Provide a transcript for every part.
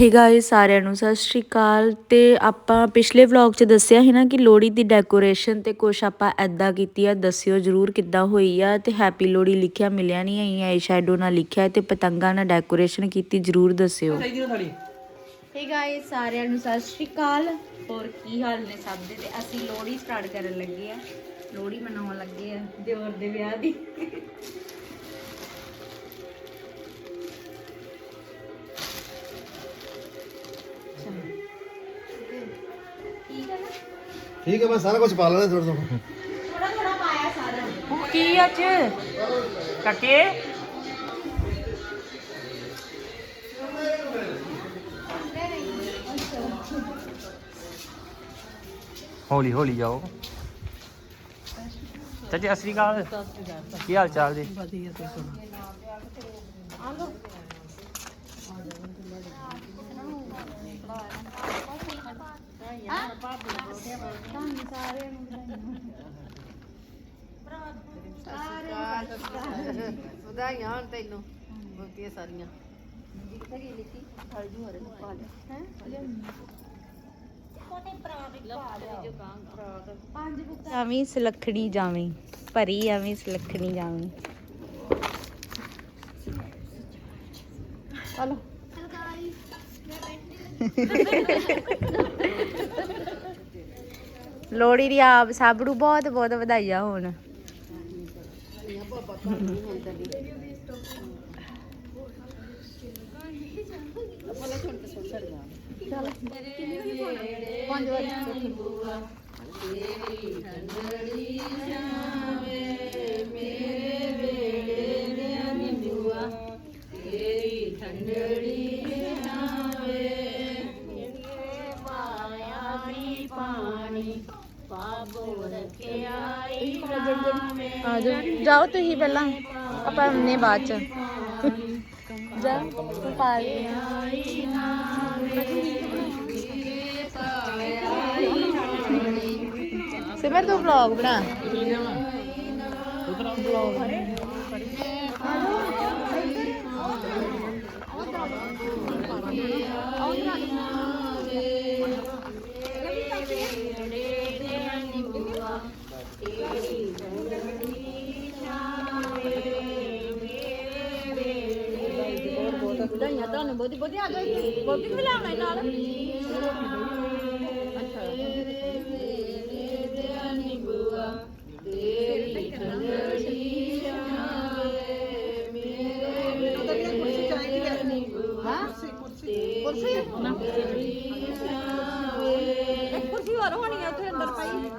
Hey guys ਸਾਰਿਆਂ ਨੂੰ। ਸਤਿ ਸ਼੍ਰੀ ਅਕਾਲ। ਤੇ ਆਪਾਂ ਪਿਛਲੇ ਵਲੌਗ 'ਚ ਦੱਸਿਆ ਸੀ ਨਾ ਕਿ ਲੋਹੜੀ ਦੀ ਡੈਕੋਰੇਸ਼ਨ ਤੇ ਕੁਛ ਆਪਾਂ ਐਦਾਂ ਕੀਤੀ ਆ ਦੱਸਿਓ ਜਰੂਰ ਕਿੱਦਾਂ ਹੋਈ ਆ। ਤੇ ਹੈਪੀ ਲੋਹੜੀ ਲਿਖਿਆ ਮਿਲਿਆ ਨਹੀਂ ਆਈ ਆਈ ਸ਼ੈਡੋ ਨਾਲ ਲਿਖਿਆ ਤੇ ਪਤੰਗਾਂ ਨਾਲ ਡੈਕੋਰੇਸ਼ਨ ਕੀਤੀ ਜਰੂਰ ਦੱਸਿਓ। ਹੇ ਗਾਇਸ ਸਾਰਿਆਂ ਨੂੰ ਸਤਿ ਸ਼੍ਰੀ ਅਕਾਲ। ਹੋਰ ਕੀ ਹਾਲ ਨੇ ਸਭ ਦੇ? ਤੇ ਅਸੀਂ ਲੋਹੜੀ ਸਟਾਰਟ ਕਰਨ ਲੱਗੇ ਆ। ਲੋਹੜੀ ਮਨਾਉਣ ਲੱਗੇ ਆ ਦਿਓਰ ਦੇ ਵਿਆਹ ਦੀ। ਠੀਕ ਹੈ ਨਾ ਠੀਕ ਹੈ ਮੈਂ ਸਾਰਾ ਕੁਝ ਪਾ ਲੈਣਾ ਥੋੜਾ ਥੋੜਾ ਥੋੜਾ ਥੋੜਾ ਪਾਇਆ ਸਾਰਾ। ਕੀ ਅੱਜ? ਕੱਕੇ? ਹੌਲੀ ਹੌਲੀ ਜਾਓ। ਚਾਚੀ ਅਸਰੀ ਕਾਲ ਕੀ ਹਾਲ ਚਾਲ ਜੀ? ਵਧਾਈਆਂ ਹੋਣ ਤੈਨੂੰ ਬਹੁਤੀਆਂ ਸਾਰੀਆਂ। ਜਾਵੀਂ ਸੁਲੱਖਣੀ ਜਾਵੀਂ ਭਰੀ ਆਵੀਂ ਸੁਲੱਖਣੀ ਜਾਵੀਂ। ਚਲੋ। ਲੋਹੜੀ ਦੀ ਆਪ ਸਭ ਨੂੰ ਬਹੁਤ ਬਹੁਤ ਵਧਾਈਆਂ ਹੋਣ। ਆ ਜਾਓ ਜਾਓ ਤੁਸੀਂ ਪਹਿਲਾਂ ਆਪਾਂ ਆਉਂਦੇ ਬਾਅਦ ਚ ਜਾ ਤੂੰ ਪਾ ਦੇ ਸਿਮਰ ਤੂੰ ਵਲੌਗ ਬਣਾ ਵਧਾਈਆਂ ਤੁਹਾਨੂੰ ਬਹੁਤੀ ਬਹੁਤੀ ਆ ਗਈ ਬਹੁਤੀ ਵੀ ਲਾਉਣਾ ਨਾਲ। ਕੁਰਸੀ ਇੱਕ ਕੁਰਸੀ ਹੋਰ ਹੋਣੀ ਆ ਉੱਥੇ ਅੰਦਰ ਪਈ।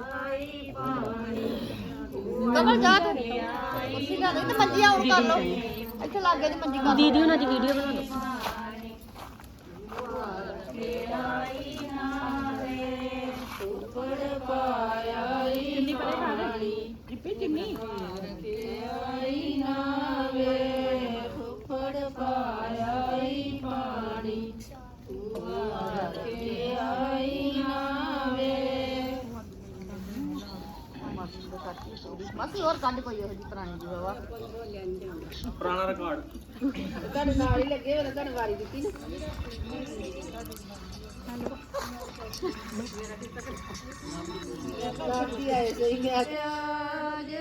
ਕਮਲ, ਜਾ ਤੂੰ। ਕੁਰਸੀ ਲਿਆ ਦੇ ਤੇ ਮੰਜੀ ਆਉਣ ਕਰ ਲੋ ਇੱਥੇ ਲੱਗੇ ਦੀ ਮੰਜੀ ਕਰ ਦੀਦੀ ਉਹਨਾਂ ਦੀ ਵੀਡੀਓ ਬਣਾ ਦੋ ਬਸ ਹੋਰ ਕੱਢ ਕੋਈ ਇਹੋ ਜਿਹੀ ਪੁਰਾਣੀ ਜੀ ਬਾਬਾ ਪੁਰਾਣਾ ਰਿਕਾਰਡ ਤੁਹਾਡੇ ਨਾਲ ਹੀ ਲੱਗੇ ਹੋਏ ਤੁਹਾਨੂੰ ਵਾਰੀ ਦਿੱਤੀ ਨਾ। ਦਾਦੀ ਆਏ ਸਹੀ ਗਿਆ ਅੱਜ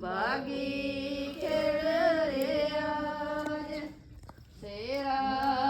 ਬਾਗੀ ਖੇਡ ਰਿਆਜ ਸੇਰਾ ਵੀਰੇ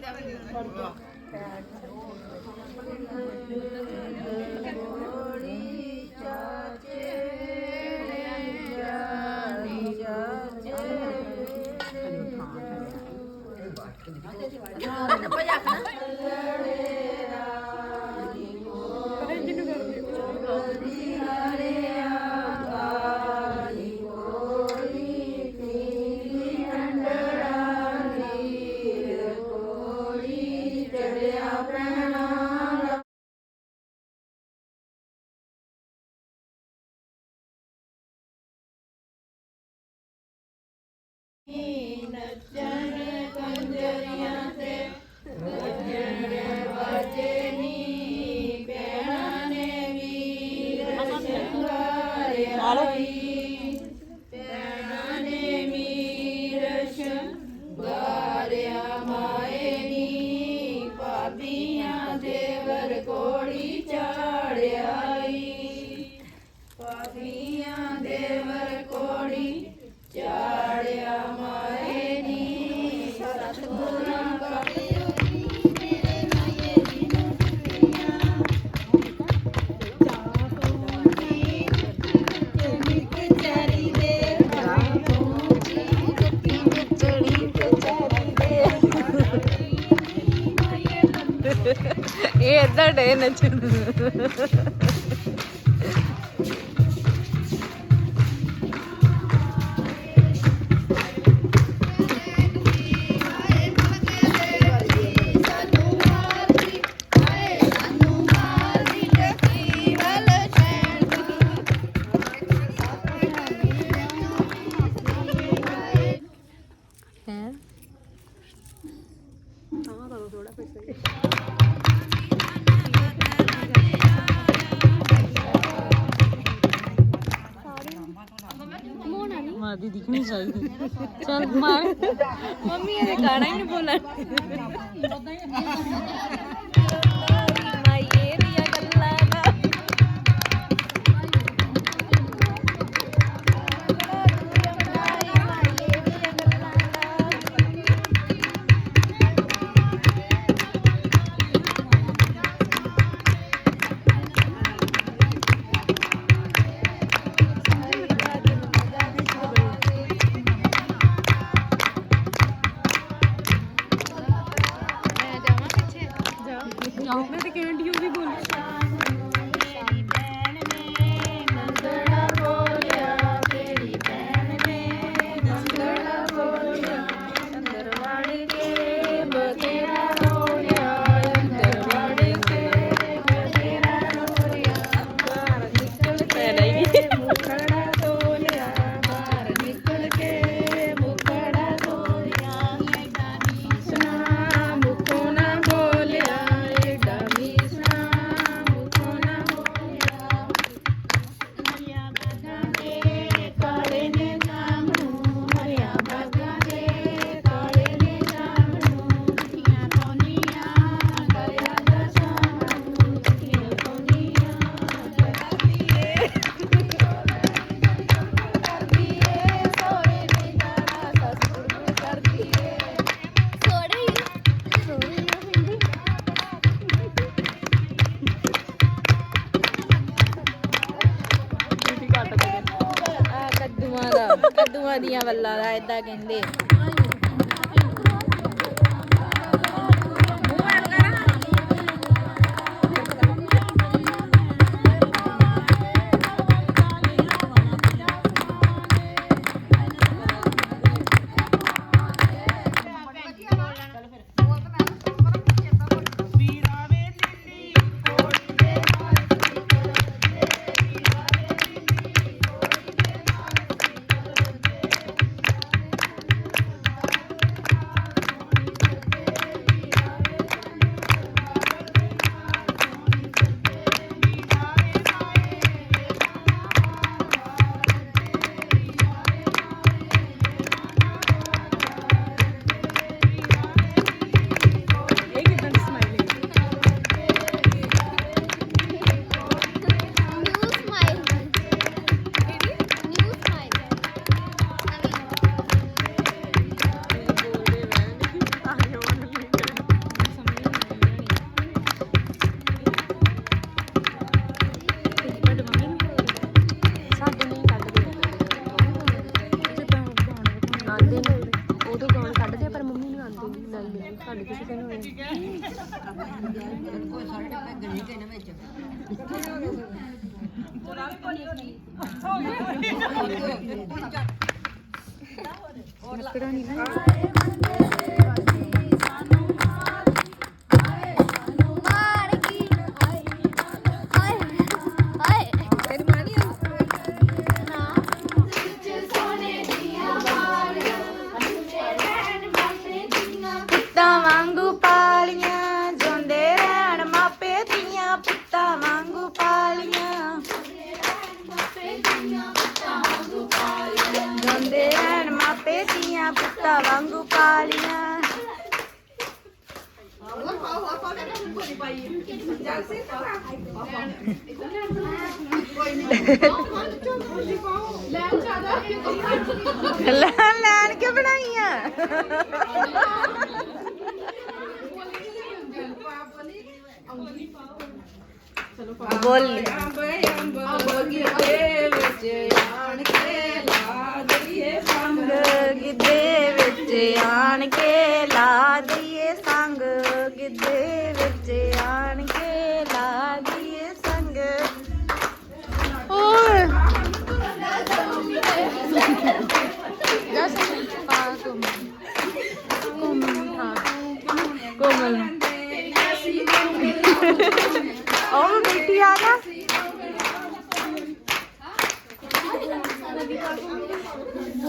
大哥。ഡേ എന്ന് ਮੰਮੀ ਇਹਦੇ ਗਾਣਾ ਹੀ ਨਹੀਂ ਬੋਲਣ। ਵੱਲਾਂ ਲੱਕੜਾਂ ਨਹੀਂ ਨਾ। ਗੰਦੇ ਐਣ ਮਾਪੇ ਧੀਆਂ ਪੁੱਤਾਂ ਵਾਂਗੂ ਪਾਲੀਆਂ ਲੈਣ ਲੈਣ ਕੇ ਬਣਾਈਆਂ? ਬੋਲੀ। ਅੰਬ ਵਿੱਚ ਆਣ ਕੇ ਲਾ ਦਈਏ ਸੰਗ। ਗਿੱਧੇ ਵਿੱਚ ਆਣ ਕੇ ਲਾ ਦਈਏ ਸੰਗ। ਗਿੱਧੇ ਵਿੱਚ ਆਣ ਕੇ ਲਾ ਦਈਏ ਸੰਗ। ਓਏ ਜਸ ਪਾ ਤੁਮ ਕੋਮਲ। ਹਾਂ ਕੋਮਲ। ਉਹ ਬੇਟੀ ਆ ਨਾ?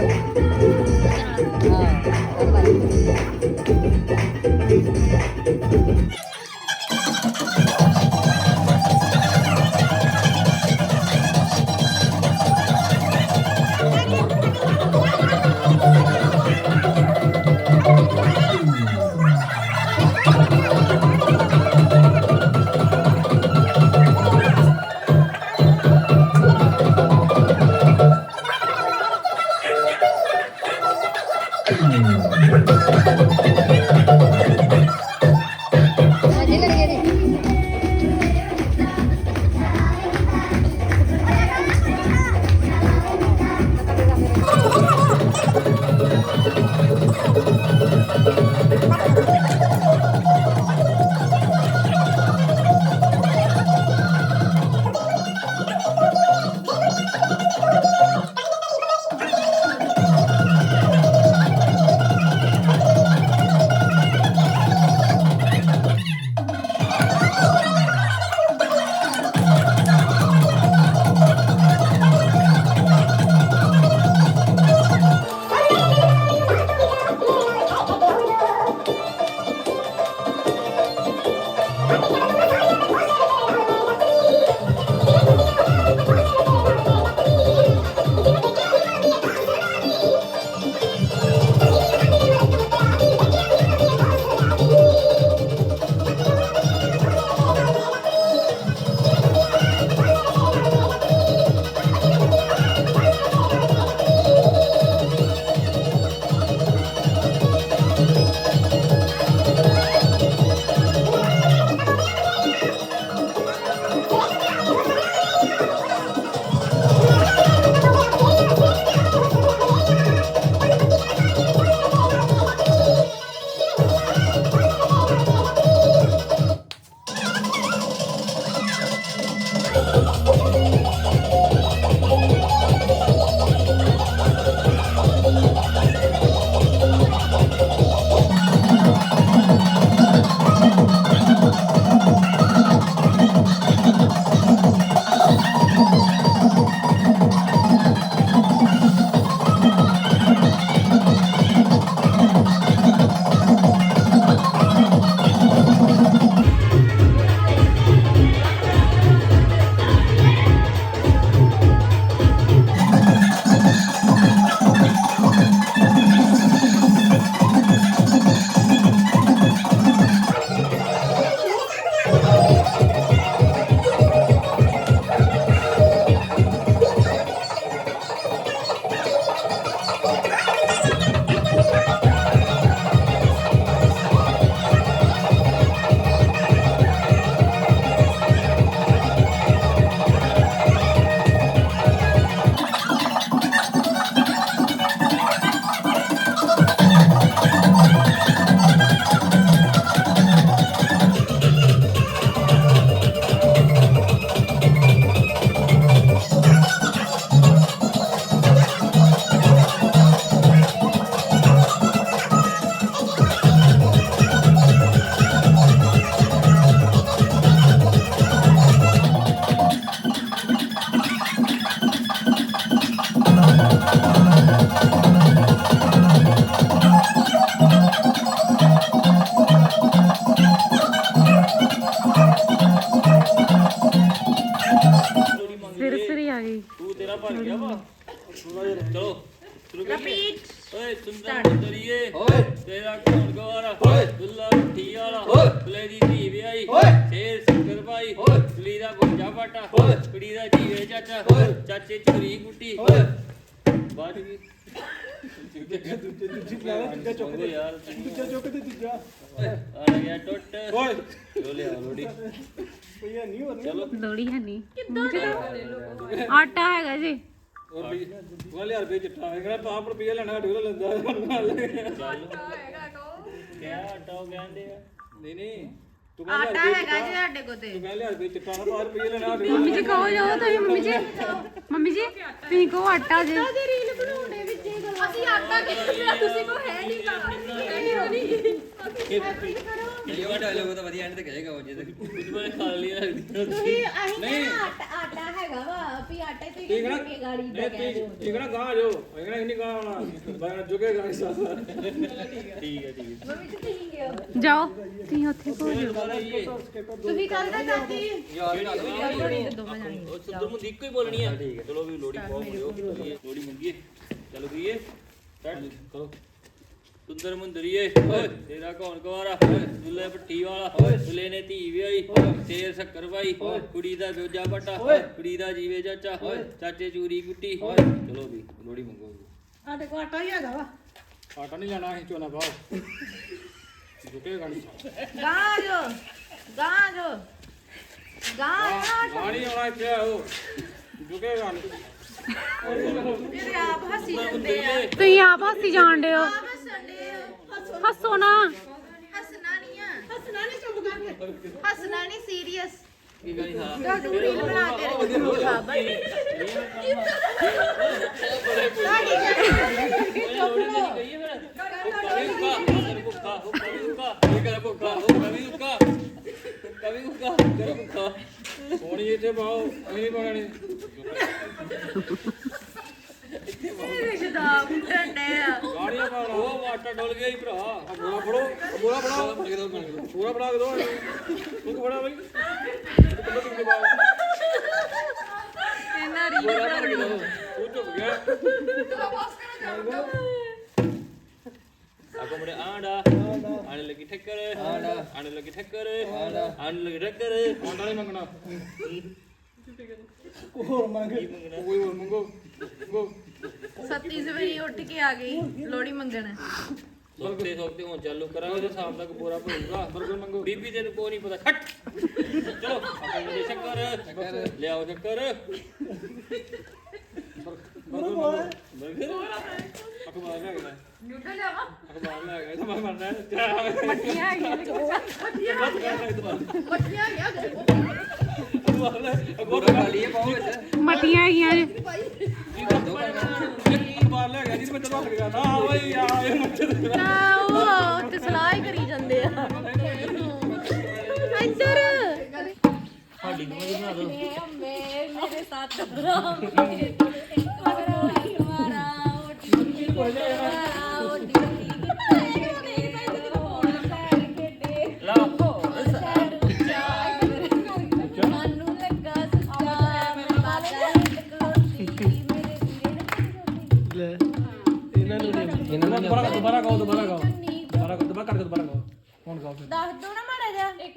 ਦੂਜੇ ਕੋਲ Okay. ਆਟਾ ਕਹਿੰਦੇ ਆ ਆਟਾ ਹੈਗਾ ਜੀ ਸਾਡੇ ਕੋਲ ਤੇ। ਮੰਮੀ ਜੀ ਕਹੋ ਜਾਓ ਤੁਸੀਂ ਮੰਮੀ ਜੀ। ਮੰਮੀ ਜੀ ਤੁਸੀਂ ਕਹੋ ਆਟਾ ਜੀ। ਅਸੀਂ ਆਟਾ ਕਿੱਥੇ ਤੁਸੀਂ ਕੋ ਹੈ ਨਹੀਂ ਗਾ। ਨਹੀਂ ਹੋਣੀ ਇਹ ਡਾਇਲੋਗ ਤਾਂ ਵਧੀਆ ਐਂਡ ਤੇ ਕਹੇਗਾ ਉਹ ਜੇ ਕੁਝ ਬੜੇ ਖਾ ਲਿਆ ਲੱਗਦੀ ਤੁਸੀਂ ਅਸੀਂ ਨਹੀਂ। ਆਟਾ ਆਟਾ ਹੈਗਾ ਵਾ ਵੀ ਆਟੇ ਤੇ ਕਿ ਗਾੜੀ ਦਾ ਕਹਿ ਦਿਓ ਠੀਕ ਹੈ ਠੀਕ ਹੈ। ਮੰਮੀ ਜੀ ਤੁਸੀਂ ਗਿਓ ਜਾਓ ਤੁਸੀਂ ਉੱਥੇ ਜਾਓ। ਤੁਸੀਂ ਕੱਲ ਦਾ ਚਾਚੀ ਉਹ ਸੁੰਦਰ ਮੁੰਦੀ ਇੱਕੋ ਹੀ ਬੋਲਣੀ ਆ। ਠੀਕ ਹੈ ਚਲੋ ਵੀ ਲੋੜੀ ਪਾਓ ਮੁੰਡਿਓ ਚਲੀਏ ਲੋੜੀ ਮੰਗੀਏ। ਚਲੋ ਕਰੀਏ ਸਟਾਰਟ ਕਰੋ ਸੁੰਦਰ ਮੁੰਦਰੀਏ ਓਏ। ਤੇਰਾ ਕੌਣ ਕੁਵਾਰਾ? ਓਏ। ਦੁੱਲੇ ਪੱਟੀ ਵਾਲਾ। ਓਏ। ਦੁੱਲੇ ਨੇ ਧੀ ਵਿਆਹੀ। ਓਏ। ਤੇਰ ਸ਼ੱਕਰ ਭਾਈ ਓਏ। ਕੁੜੀ ਦਾ ਜੋਜਾ ਪਟਾ ਓਏ। ਕੁੜੀ ਦਾ ਜੀਵੇ ਚਾਚਾ। ਓਏ। ਚਾਚੇ ਚੂਰੀ ਓਏ। ਚਲੋ ਵੀ ਲੋੜੀ ਮੰਗੋ ਸਾਡੇ ਕੋਲ ਆਟਾ ਹੀ ਹੈਗਾ ਵਾ। ਗਾਂ ਜੋ ਗਾਂ ਜੋ। ਗਾਂ ਜੋ ਮੇਰੇ ਆਪ ਹੱਸੀ ਜਾਂਦੇ ਆ। ਤੁਸੀਂ ਆਪ ਹੱਸੀ ਜਾਣ ਹੋ। ਹੱਸੋ ਨਾ ਹੱਸਣਾ ਨਹੀਂ ਆ ਹੱਸਣਾ ਨਹੀਂ ਚੁੱਪ ਕਰਕੇ ਹੱਸਣਾ ਨਹੀਂ ਸੀਰੀਅਸ ਕੀ ਗਾਣੀ ਹਾਂ ਤੁਹਾਡੀ ਰੀਲ ਬਣਾ ਕੇ ਰੱਖੋ ਕਵੀ ਕਵੀ ਕਰ ਇੱਥੇ ਪਾਓ ਨਹੀਂ ਪਾਣੀ ਸ਼ਦਾਬ ਟੰਡੇ ਆ ਗਾੜੀਆਂ ਪਾ ਲਓ। ਉਹ ਆਟਾ ਡੁੱਲ ਗਿਆ ਹੀ ਭਰਾ। ਬੋਰਾ ਫੜੋ ਬੋਰਾ ਫੜਾ। ਪੂਰਾ ਫੜਾ ਕੇ ਦੋ ਤੂੰ ਫੜਾ ਬਈ? ਇਹਨਾਂ ਰੀਲ ਬੋਰਾ ਭਰ ਕੇ ਦੋ ਤੂੰ ਝੁਕ ਗਿਆ। ਆਪੋ ਮੁੰਡੇ ਆਂਡਾ। ਆਣ ਲੱਗੀ ਠੱਕਰ। ਆਂਡਾ। ਆਣ ਲੱਗੀ ਠੱਕਰ। ਆਂਡਾ। ਆਣ ਲੱਗੀ ਠੱਕਰ। ਆਂਡਾ ਨਹੀਂ ਮੰਗਣਾ। ਹੋਰ ਮੰਗ ਕੀ ਮੰਗਣਾ ਕੋਈ ਹੋਰ ਮੰਗੋ ਸੱਤੀ ਸਵੇਰੀ ਉੱਠ ਕੇ ਆ ਗਈ ਲੋੜੀ ਮੰਗਣ ਸੋਕਤੇ ਸੋਕਤੇ ਹੁਣ ਚਾਲੂ ਕਰਾਂਗੇ ਤੇ ਸ਼ਾਮ ਤੱਕ ਬੋਰਾ ਭਰੂਗਾ ਬਰਗਰ ਮੰਗੋ ਬੀਬੀ ਤੈਨੂੰ ਕੋਈ ਨਹੀਂ ਪਤਾ ਛੱਟ ਚਲੋ ਆਪਣੇ ਮੁੰਡੇ ਸ਼ੱਕਰ ਲਿਆਓ ਸ਼ੱਕਰ ਬਰਗਰ ਅਖਬਾਰ ਲੈ ਗਿਆ ਨਿਊਟਲ ਲਿਆਵਾ ਅਖਬਾਰ ਲੈ ਗਿਆ ਤਾਂ ਮੈਂ ਮਰਨਾ ਮੱਠੀਆਂ ਹੈਗੀਆਂ ਮੱਠੀਆਂ ਹੈਗੀਆਂ ਅਖਬਾਰ ਮਟੀਆਂ ਹੈਗੀਆਂ ਜੀ। ਨਾ ਉਹ ਤੇ ਸਲਾਹ ਹੀ ਕਰੀ ਜਾਂਦੇ ਆ। ਇੱਧਰ ਮੇਰੇ ਸਾਥ ਰਾਮ ਮੇਰੇ ਅਗਰ ਹਮਾਰਾ ਓਟੀ ਮਾਰਾ ਓਟੀ ਦੁਬਾਰਾ ਗਾਓ ਦੁਬਾਰਾ ਗਾਓ। ਦੁਬਾਰਾ ਗਾਓ ਦੁਬਾਰਾ ਕਰਕੇ ਦੁਬਾਰਾ ਗਾਓ। ਹੁਣ ਗਾਓ ਫਿਰ। ਦੱਸ ਦੋ ਨਾ ਮਾੜਾ ਜਿਹਾ। ਇੱਕ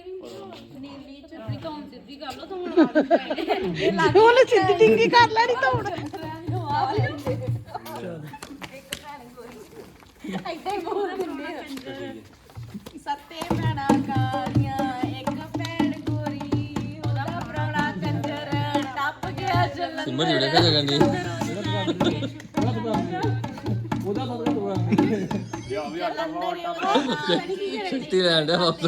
ਨੀਲੀ ਚੁੱਪੀ ਕੌਣ ਸਿੱਧੀ ਕਰ ਲੋ ਤੂੰ ਹੁਣ ਉਹਨੇ ਸਿੱਧੀ ਟਿੰਗੀ ਕਰ ਲੈਣੀ ਤੋੜ ਇੱਥੇ ਹੀ ਬੋਲ ਦਿੰਦੇ ਆ। ਸੱਤੇ ਭੈਣਾਂ ਕਾਲੀਆਂ ਇੱਕ ਭੈਣ ਗੋਰੀ ਉਹਦਾ ਪ੍ਰਾਣਾ ਕੰਜਰ ਟੱਪ ਗਿਆ ਜਲੰਧਰ। ਸਿਮਰ ਜੁੜੇ ਕਾ ਜਗਨ ਦੀ ਉਹਦਾ ਸਦਕਾ ਦੁਬਾਰਾ ਸ਼ਕਤੀ ਲੈਣ ਦਾ ਵਾਪਸ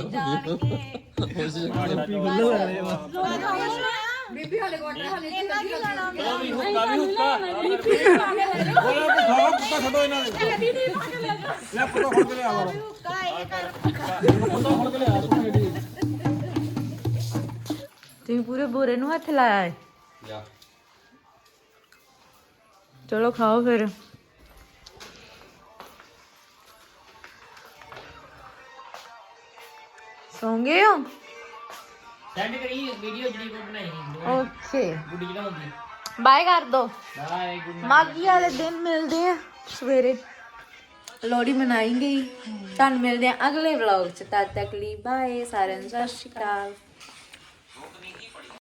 ਬੀਬੀ ਹਾਲੇ ਕੋਟਾ ਹਾਲੇ ਇਹਨਾਂ ਕੀ ਲੈਣਾ ਚਲੋ ਵੀ ਹੁੱਕਾ ਵੀ ਹੁੱਕਾ ਖਾਓ ਕੁੱਤਾ ਛੱਡੋ ਇਹਨਾਂ ਨੇ। ਲੈ ਪੁੱਤੋ ਫੜ ਕੇ ਲਿਆ ਵਾ ਤੁਸੀਂ ਪੂਰੇ ਬੋਰੇ ਨੂੰ ਹੱਥ ਲਾਇਆ ਹੈ ਚਲੋ ਖਾਓ ਫਿਰ। ਸੌਂ ਗਏ ਹੋ? ਸੈਂਡ ਕਰੀ ਵੀਡੀਓ ਜਿਹੜੀ ਮੈਂ ਬਣਾਈ ਓਕੇ। ਗੁੱਡੀ ਜਿਹੜਾ ਹੁੰਦੀ। ਬਾਏ ਕਰ ਦੋ। ਮਾਗੀ ਵਾਲੇ ਦਿਨ ਮਿਲਦੇ ਆ ਸਵੇਰੇ। ਮਨਾਈ ਗਈ। ਤੁਹਾਨੂੰ ਮਿਲਦੇ ਆ ਅਗਲੇ ਵਲੌਗ ਚ। ਤਦ ਤੱਕ ਲਈ ਬਾਏ ਸਾਰਿਆਂ ਨੂੰ ਸਤਿ ਸ਼੍ਰੀ ਅਕਾਲ।